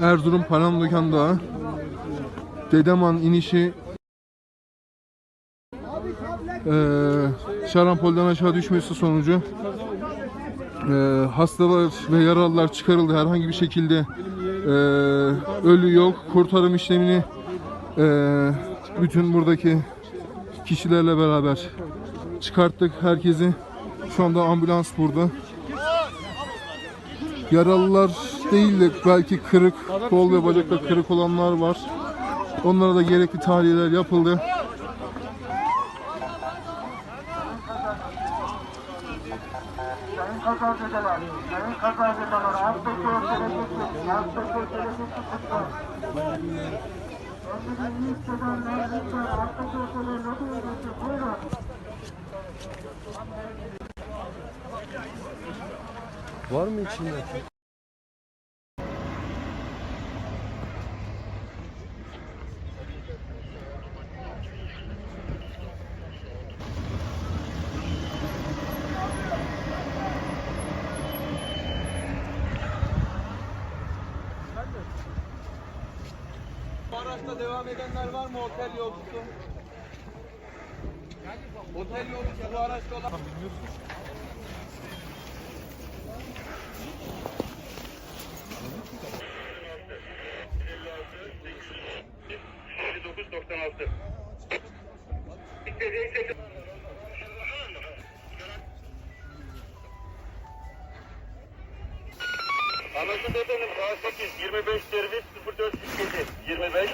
Erzurum Palandöken Dağı. Dedeman inişi eee şarampolden aşağı düşmesi sonucu eee, hastalar ve yaralılar çıkarıldı. Herhangi bir şekilde eee, ölü yok. Kurtarım işlemini eee, bütün buradaki kişilerle beraber çıkarttık herkesi. Şu anda ambulans burada. Yaralılar değil de belki kırık, kol ve bacakta kırık olanlar var. Onlara da gerekli tahliyeler yapıldı. Sayın kazancılar, sayın Beşiktaş'ta devam edenler var mı otel yolcusu? Otel yolcusu bu araçta olan... Bilmiyorsun. Anasını dedenim K8 25 servis 0447 25